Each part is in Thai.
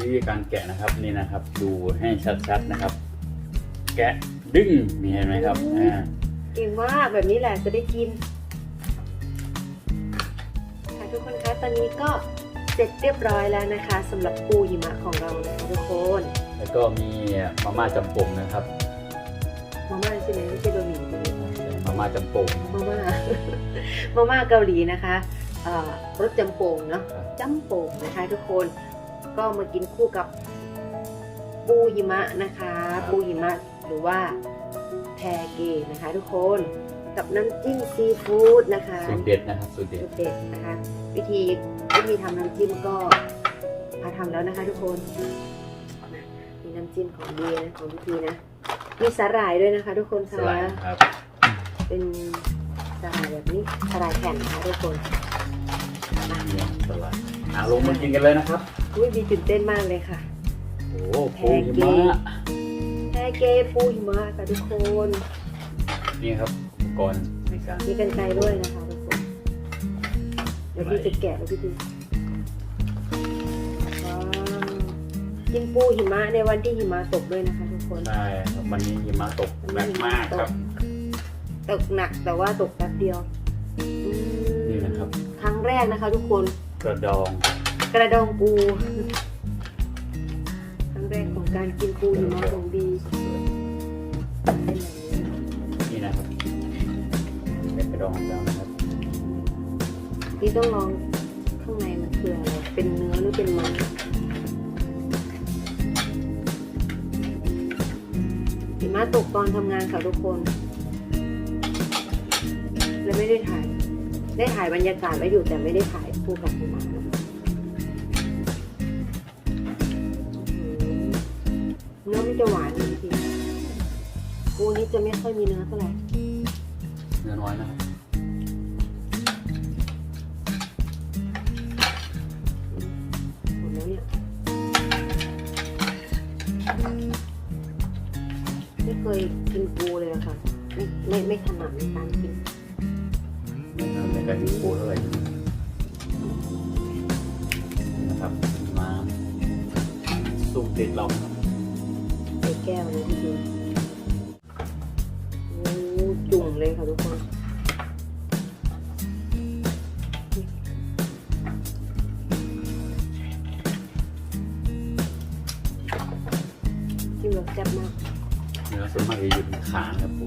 วิธีการแกะนะครับนี่นะครับ ดูให้ชัดๆนะครับ แกะดึงมีเห็นไหมครับอ่าเก่งมากแบบนี้แหละจะได้กินค่ะทุกคนคะตอนนี้ก็เสร็จเรียบร้อยแล้วนะคะสำหรับปูหิมะของเรานะคะทุกคน แล้วก็มีมาม่าจำปงนะครับมาม่าใช่ไหมไม่ใช่บะหมี่มาม่าจำปงมาม่ามาม่าเกาหลีนะคะเอ่อรสจำปงเนาะครับจำปงนะคะทุกคน ก็มากินคู่กับปูหิมะนะคะ ปูหิมะหรือว่าแทเกนะคะ ทุกคนกับน้ำจิ้มซีฟู้ดนะคะสูตรเด็ดนะครับสูตรเด็ดสูตรเด็ดนะคะ วิธีวิธีทำน้ำจิ้มก็พาทำแล้วนะคะ ทุกคนนะมีน้ำจิ้มของเบียร์นะของพิธีนะมีสาหร่ายด้วยนะคะ ทุกคนสค่ะไลด์นะครับเป็นสาหร่ายแบบนี้สาหร่ายแผ่นนะคะทุกคนมานี่สไลด์อะลงมากินกันเลยนะครับ อุ้ยดีตื่นเต้นมากเลยค่ะ โอ้โหปูหิมะแทเกปูหิมะค่ะทุกคนนี่ครับอุปกรณ์ในการมีกันไกรด้วยนะคะทุกคนเดี๋ยวพี่จะแกะแล้วพี่ดูว้าวกินปูหิมะในวันที่หิมะตกด้วยนะคะทุกคนใช่ครับวันนี้หิมะตกหนักมากครับ ตกหนักแต่ว่าตกแป๊บเดียวอืมนี่นะครับ ครั้งแรกนะคะ ทุกคนกระดอง กระดองปูครั้งแรกของการกินปูหิมะของดีเป็นแบบนี้นี่นะครับเป็นกระดองแล้วนะครับนี่ต้องลองข้างในมันคืออะไรเป็นเนื้อหรือเป็นมันหิมะตกตอนทำงานค่ะทุกคนเลยไม่ได้ถ่าย ได้ถ่ายบรรยากาศไว้อยู่แต่ไม่ได้ถ่ายคู่กับหิมะ นะคะอื้อหือเนื้อมันจะหวานจริงๆปูนี้จะไม่ค่อยมีเนื้อเท่าไหร่เนื้อน้อยนะครับหมดแล้วเนี่ยไม่เคยกินปูเลยอะค่ะ ไม่ไม่ไม่ถนัดในการกิน ในการกินปูเท่าไหร่นะครับมาสุกเด็ดเราครับใส่แก้วนะพี่ดูโอ้จุ่มเลยค่ะทุกคนจิ้มรสแซ่บมากเนื้อส่วนมากจะอยู่ที่ขาครับ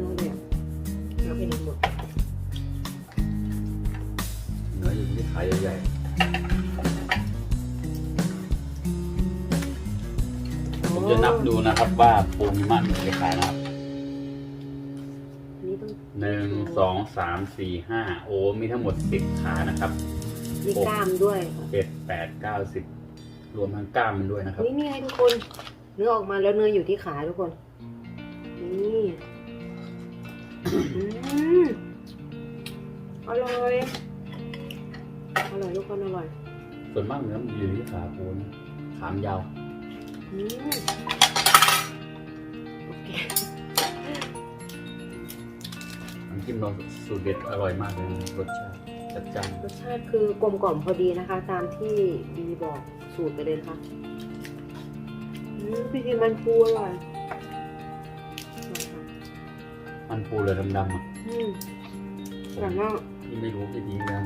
นื้อเลยอะเราไปไหนหมดเนื้ออยู่ที่ขาใหญ่ๆผมจะนับดูนะครับว่าปูมีมันมีกี่ขานะครับอันนี้ต้องหนึ่งสองสามสี่ห้าโอ้มีทั้งหมดสิบขานะครับมีกล้ามด้วยค่ะเจ็ดแปดเก้าสิบรวมทั้งกล้ามมันด้วยนะครับ นี่นี่ไงทุกคน เนื้อออกมาแล้วเนื้ออยู่ที่ขาทุกคนนี่ อืมอร่อย อร่อยทุกคนอร่อยส่วนมากเนื้อมันอยู่ที่ขาปูนะขามนยาวอืมโอเคน้ำจิ้มเราสูตรเด็ดอร่อยมากเลยนะรสชาติจัดจ้านรสชาติคือกลมกล่อมพอดีนะคะ ตามที่บีบอกสูตรไปเลยนะคะอืมพี่กินมันปูอร่อย มันปูเลยดำๆอะอืมอร่อยมากที่ไม่รู้วิธีการ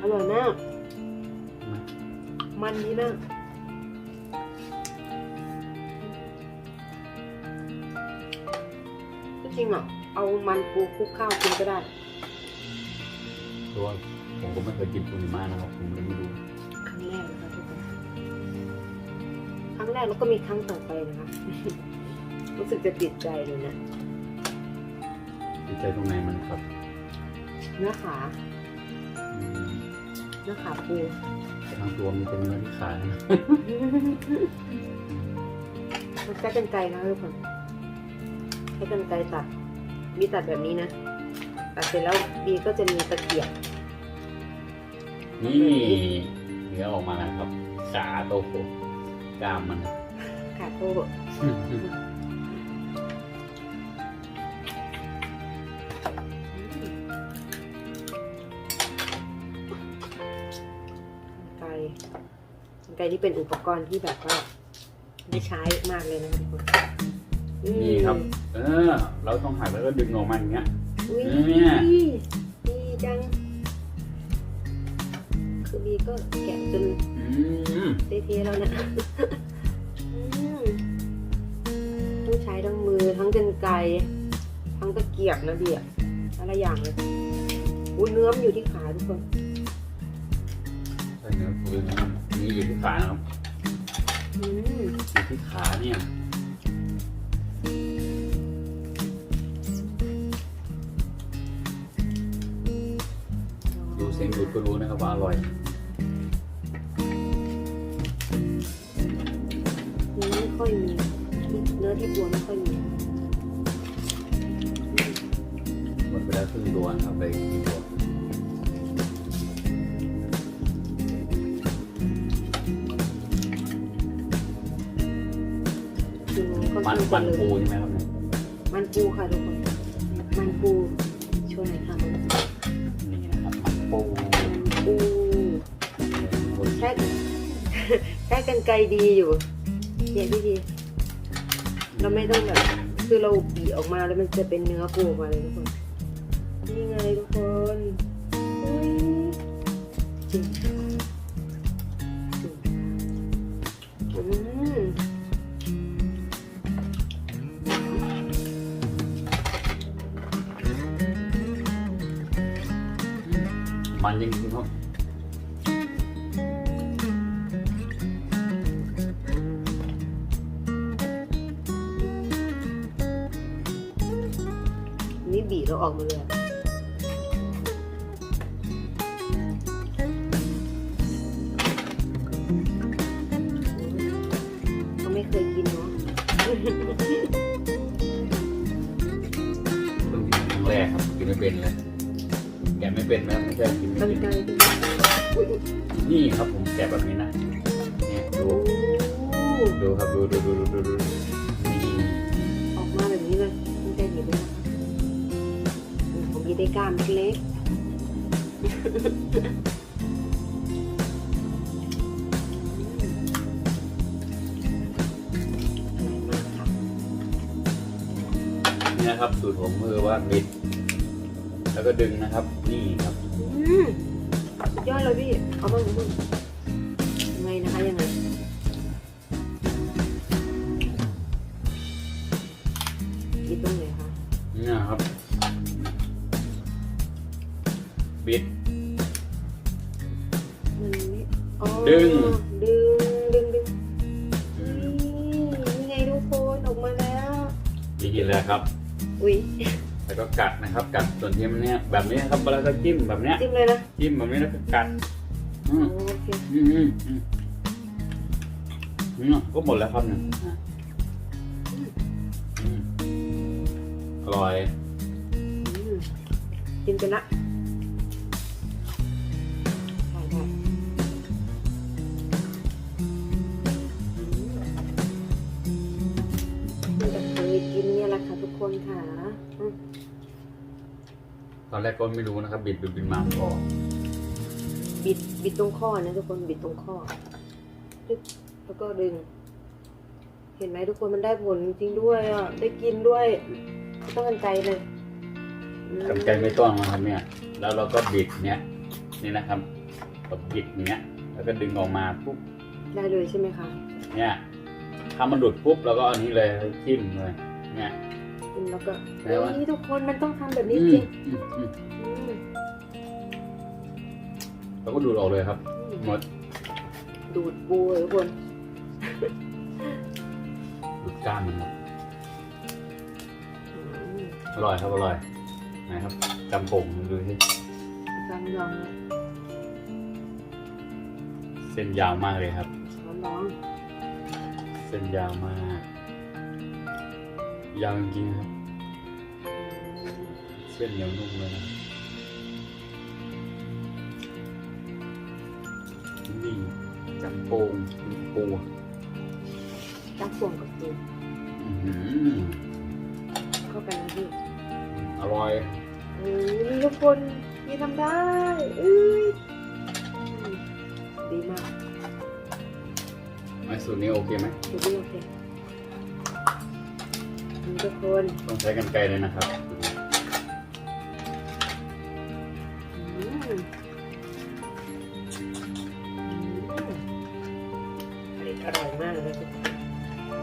อร่อยมากนะมันดีมาก ที่จริงอะ เอามันปูคลุกข้าวกินก็ได้เพราะว่าผมก็ไม่เคยกินปูหิมะนะครับผมเลยไม่รู้ครั้งแรกนะคะทุกคนครั้งแรกแล้วก็มีครั้งต่อไปนะคะ รู้สึกจะติดใจเลยนะ ดีใจตรงไหนมันครับเนื้อขาอืมเนื้อขาปูแต่ทั้งตัวมีแต่เนื้อที่ขานะมันใช้กันไกรนะทุกคนใช้กันไกรตัด มีตัดแบบนี้นะตัดเสร็จแล้วบีก็จะมีตะเกียบนี่เนื้อออกมาแล้วครับขาโตโตกล้ามมัน ขาโทษไก่ไก่ที่เป็นอุปกรณ์ที่แบบว่าได้ใช้มากเลยนะคะทุกคนอืมนี่ครับ เออ เราต้องหักแล้วก็ดึงออกมาอย่างเงี้ย อุ้ยเนี่ยดีจัง คือบีก็แกะจนอืมเทๆแล้วเนี่ยอืมต้องใช้ทั้งมือทั้งกันไกรทั้งตะเกียบนะเบียอะไรอย่างเลยอุ้ยเนื้อมนอยู่ที่ขาทุกคนใส่เนื้อปูนะนี่อยู่ที่ขานะครับอืมอยู่ที่ขาเนี่ยดูเสียงดูดก็รู้นะครับว่าอร่อยเนื้อไม่ค่อยมีเนื้อที่ตัวไม่ค่อยมีหมดไปแล้วครึ่งตัวครับไปกี่ตัว คือค่อนมัข้านงมันจะเลยปูใช่ไหมครับเนี่ยมันปูค่ะทุกคน มันปูช่วยหน่อยค่ะมันนี่นะครับมันปูปูแค่แค่กันไกลดีอยู่เนี่ยพี่ทีเราไม่ต้องแบบคือเราบีออกมาแล้วมันจะเป็นเนื้อปูออกมาเลยทุกคน นี่ไงทุกคนอุ๊ยจริงจริง มมันจริงๆครับนี่บีเราออกมาเลยอะเขาไม่เคยกินเนาะ เพิ่งกินครั้งแรกครับกินไม่เป็นเลยแกะไม่ เป็นนะครับไม่ใช่กินกัไม่นไกเป็นลอุ๊ยนี่ครับผมแกะแบบนี้นะเนี่ยดูโอ้ดูครับดูดูดูดูดูดูนี่ออกมาแบบนี้เลยคุณใจเห็นไหมคะผมยีได้กล้ามเล็กอร่อยมากค่ะนี่นะครับสูตรผมคือว่าบิด แล้วก็ดึงนะครับ นี่ครับ อืมสุดยอดเลยพี่ เอาบ้างบ้างยังไงนะคะยังไงคิดตรงไหนคะนี่นะครับ บิด มันไม่อ๋อดึง ดึง ดึงดึงอืนี่มนี่ไงทุกคนออกมาแล้ว ดีกินเลยครับ อุ้ย แล้วก็กัดนะครับ กัดส่วนที่มันเนี่ยแบบนี้นะครับแล้วก็จิ้มแบบเนี้ยจิ้มเลยนะจิ้มแบบนี้แล้วก็กัดอืมโอเคอืมอืมอืมอืมก็หมดแล้วครับเนี่ยอะอืมอร่อยอืมกินไปละ ละค่ะทุกคนค่ะอืมตอนแรกก็ไม่รู้นะครับ บิดบิดบิดมาก็บิดบิดตรงข้อนะทุกคนบิดตรงข้อดึ๊บแล้วก็ดึง เห็นไหมทุกคนมันได้ผลจริงๆด้วยอะได้กินด้วยไม่ต้องกันไกลเลยอืมกำใจไม่ต้องนะครับเนี่ย แล้วเราก็บิดเนี่ยนี่นะครับเราบิดอย่างเงี้ย แล้วก็ดึงออกมาปุ๊บได้เลยใช่ไหมคะเนี่ยถ้ามันหลุดปุ๊บเราก็เอาอันนี้เลยจิ้มเลยเนี่ยกินแล้วก็ไหนวะนี่ทุกคนมันต้องทำแบบนี้อืจมริงอืมอืมอืมเราก็ดูดออกเลยครับหมดดูดปูเลยทุกคนดูดก้านมันครับอืมอร่อยครับอร่อยนะครับจำป่งดูที่จำลองเลยเส้นยาวมากเลยครับช้อนร้องเส้นยาวมาก ยาวจริงๆครับ เส้นเหนียวนุ่มเลยนะนี่จำโปงปูจับป่วงกับปูอื้อหือเข้ากันนะพี่อร่อยเฮ้ยทุกคนพี่ทำได้เอ้ยอืมดีมากไอ้สูตรนี้โอเคไหมดูดีโอเคนี่ ทุกคนต้องใช้กันไกลเลยนะครับอืมอืมอันนี้อร่อยมากเลยทุกคน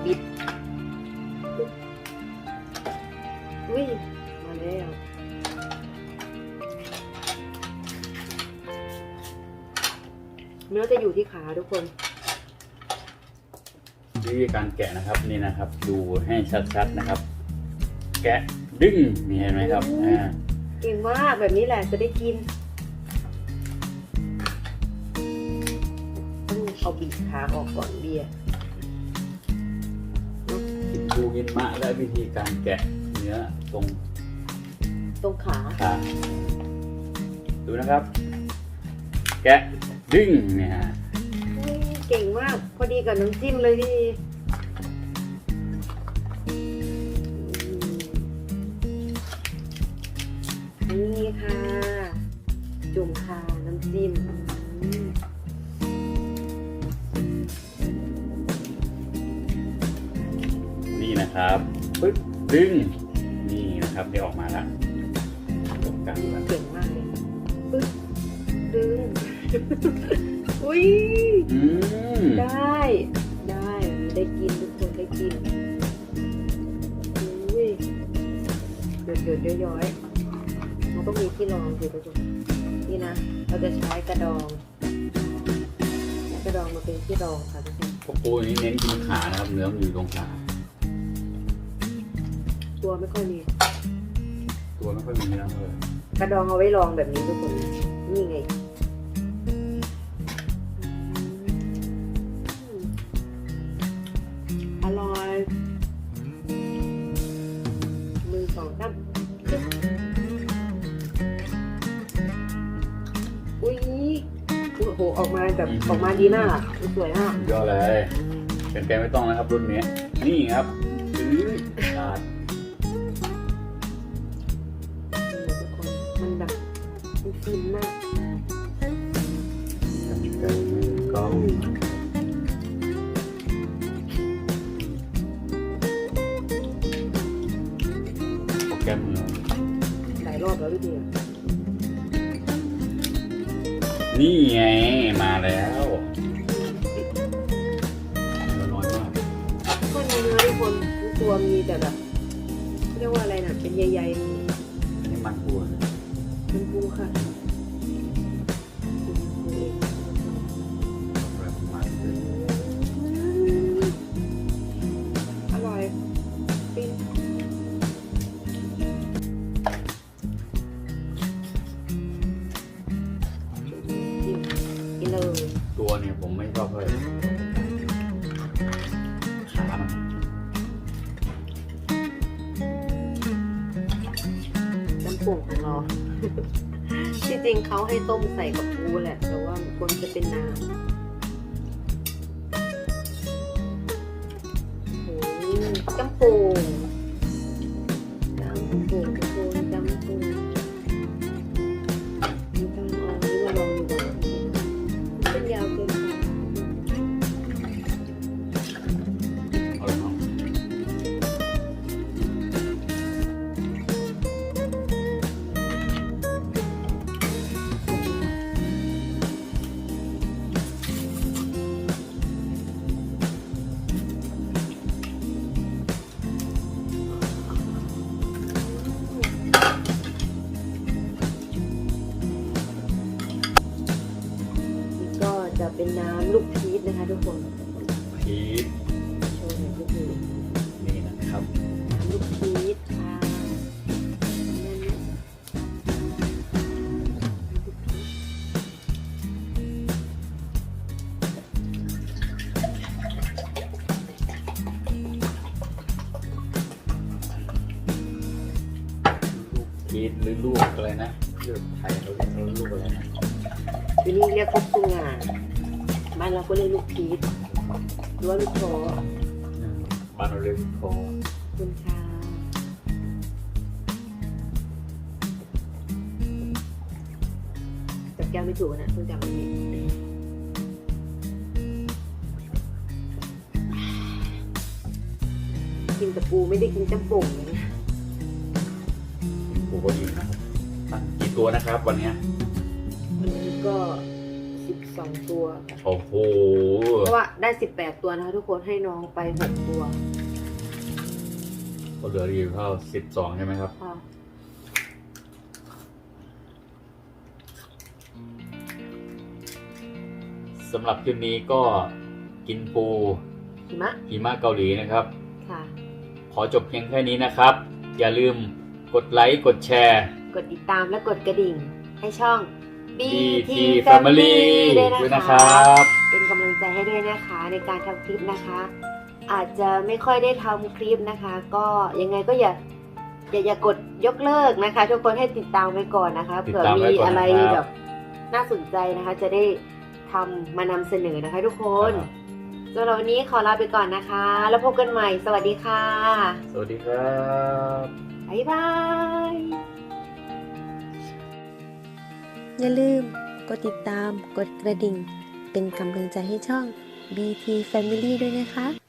บิดอุ้ยมาแล้วเนื้อจะอยู่ที่ขาทุกคน วิธีการแกะนะครับนี่นะครับ ดูให้ชัดๆนะครับ แกะดึงนี่เห็นไหมครับอ่าเก่งมากแบบนี้แหละจะได้กินต้องเอาบีบขาออกก่อนเบียร์กินปูกินมะและวิธีการแกะเนื้อตรงตรงขาขาดูนะครับ แกะดึงเนี่ยฮะเฮ้ยเก่งมากพอดีกับน้ำจิ้มเลยพี่ จุ่มค่ะน้ำจิ้มอืมนี่นะครับปึ๊บดึงนี่นะครับได้ออกมาแล้วตรงกลางแล้วเก่งมากเลยปึ๊บดึงอุ้ยอืมได้ ได้ได้กินทุกคนได้กินอุ้ยเดือดเดือดๆย้อยๆมันต้องมีที่รองสิทุกคนนี่นะ เราจะใช้กระดอง กระดองมาเป็นที่รองค่ะทุกคนพวกปูนี้เน้นกินขานะครับเนื้อมันอยู่ตรงขาตัวไม่ค่อยมี ตัวไม่ค่อยมีเนื้อเลย กระดองเอาไว้รองแบบนี้ทุกคน นี่ไง อุ้ยโอ้โหออกมาแบบออกมาดีมากอะสวยมากยอดเลยเป็นไกลไม่ต้องนะครับรุ่นนี้ นี่ครับอื้อขาดทุกคนมันแบบมันฟินมากกันไกลมือกล้องโปรแกรมมือหลายรอบแล้วพี่เดีย นี่ไง มาแล้วเนื้อน้อยมากก็เนื้อทุกคนทุกตัวมีแต่แบบเรียกว่าอะไรนะเป็นใยๆอันนี้มันปูนะเป็นปูค่ะ ตัวเนี่ยผมไม่ชอบเลยขามันน้ำป่งของเรา ที่จริงเขาให้ต้มใส่กับปูแหละ แต่ว่าควรจะเป็นน้ำโอ้ยจำปูจำปู พีชโชว์หน่อยลูกพีชนี่นะครับ ลูกสุงาบ้านเราก็เรียกลูกพีชหรือว่าลูกโถอืมาโนเลฟโคขอบคุณค่ะจับแก้วไม่ถูกนะต้องจับอันนี้กินแต่ปูไม่ได้กินจำป่งเลยนะปูก็อิ่มนะครับสั่งกี่ตัวนะครับวันเนี้ยวันนี้ก็ สิบสองตัวค่ะโอ้โหเพราะว่าได้สิบแปดตัวนะคะ ทุกคนให้น้องไปหกตัวก็เหลืออยู่เท่าสิบสองใช่ไหมครับ ค่ะ สำหรับคลิปนี้ก็กินปูหิมะ หิมะเกาหลีนะครับ ค่ะ ขอจบเพียงแค่นี้นะครับ อย่าลืมกดไลค์ กดแชร์ กดติดตามและกดกระดิ่ง ให้ช่อง BT Family ด้วยด้วยนะนะคคะรับ เป็นกำลังใจให้ด้วยนะคะในการทำคลิปนะคะ อาจจะไม่ค่อยได้ทำคลิปนะคะ ก็ยังไงก็อย่าอย่าอย่ากดยกเลิกนะคะ ทุกคนให้ติดตามไว้ก่อนนะคะติดเผื่อตามไว้มีก่อนอะไรนะครับแบบน่าสนใจนะคะ จะได้ทำมานำเสนอนะคะ ทุกคนสำหรับวันนี้ขอลาไปก่อนนะคะ แล้วพบกันใหม่ สวัสดีค่ะสวัสดีครับ บ๊ายบาย อย่าลืมกดติดตาม กดกระดิ่ง เป็นกำลังใจให้ช่อง BT Family ด้วยนะคะ